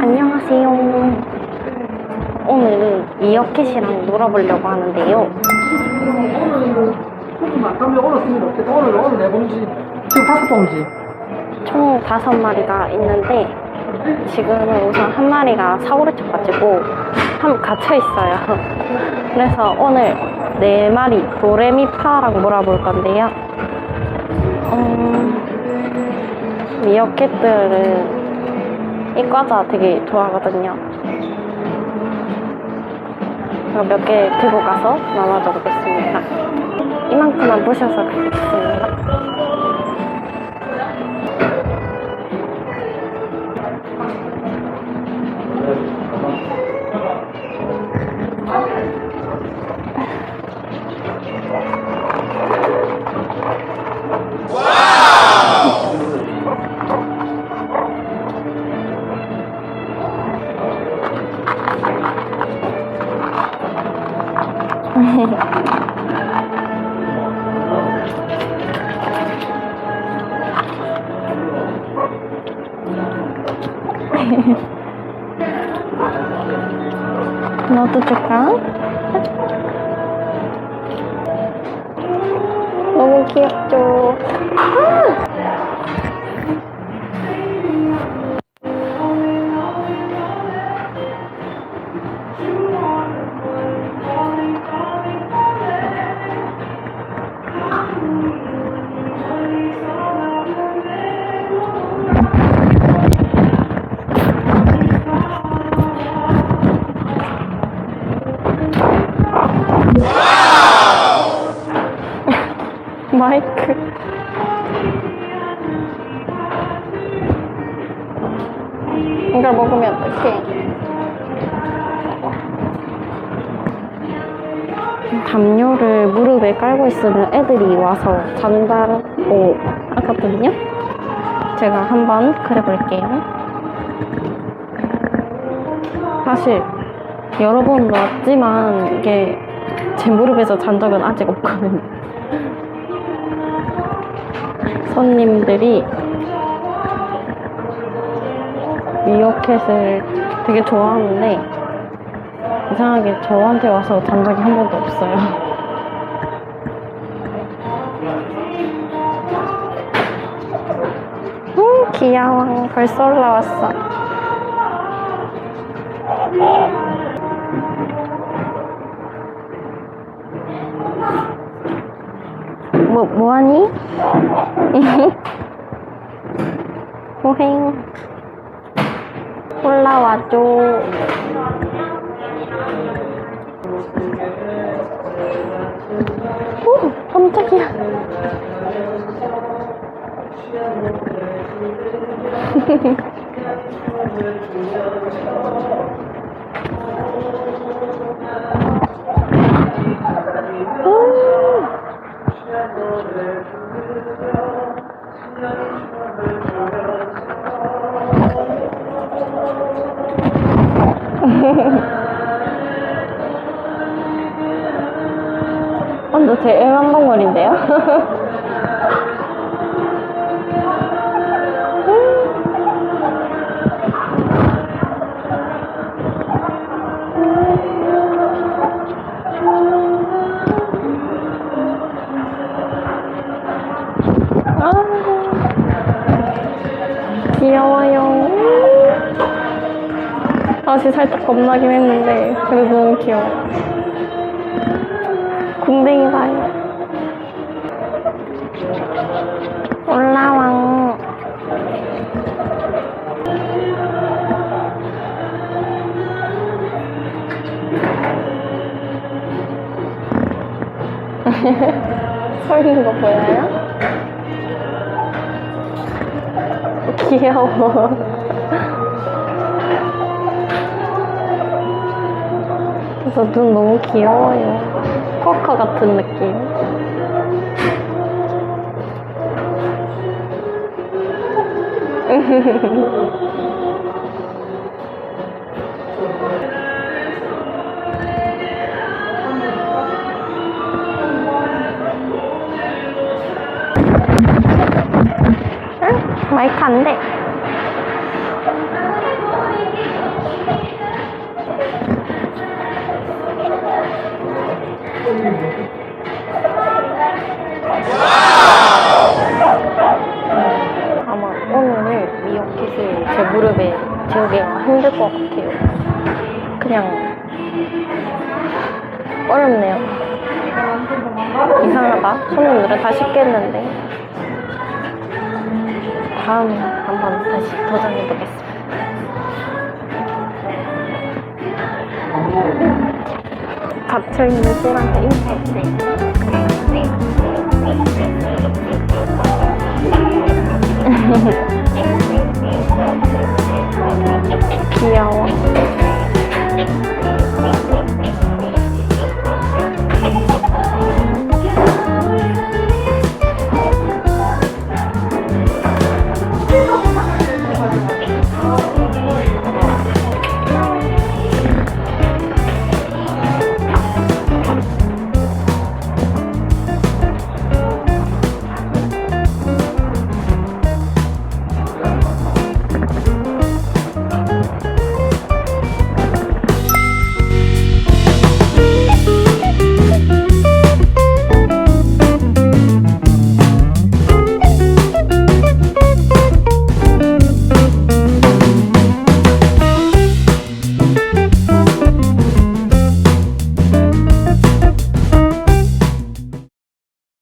안녕하세요. 오늘은 이어캣이랑 놀아보려고 하는데요. 지금 다섯 봉지. 총 다섯 마리가 있는데 지금은 우선 한 마리가 사고를 쳐가지고 한 갇혀 있어요. 그래서 오늘 네 마리 도레미파랑 몰아볼 건데요. 음, 미어캣들은 이 과자 되게 좋아하거든요. 몇 개 들고 가서 나눠줘 보겠습니다. 이만큼만 부셔서 가겠습니다. 너도 줄까? 너무 귀엽죠? 마이크. 이걸 먹으면 어떡해? 담요를 무릎에 깔고 있으면 애들이 와서 잔다고 하거든요. 제가 한번 그려볼게요. 사실 여러 번 왔지만 이게 제 무릎에서 잔 적은 아직 없거든요. 손님들이 미어캣을 되게 좋아하는데 이상하게 저한테 와서 잔 적이 한 번도 없어요. 음, 귀여워. 벌써 올라왔어. 뭐, 뭐하니? 호행. 올라와줘. 오, 깜짝이야. 완전 제 애완동물인데요? 아, 귀여워요. 다시 살짝 겁나긴 했는데, 그래도 너무 귀여워. 궁뎅이 봐요. 올라왕. 서 있는 거 보여요? 귀여워. 그래서 눈 너무 귀여워요. 코커 같은 느낌. 응? 마이크 안 돼. 무릎에 재우기가 힘들 것 같아요. 그냥 어렵네요. 이상하다. 손님들은 다 씻겠는데. 다음에 한번 다시 도전해보겠습니다. 갇혀있는 쫄한테 인사했어요. 标啊。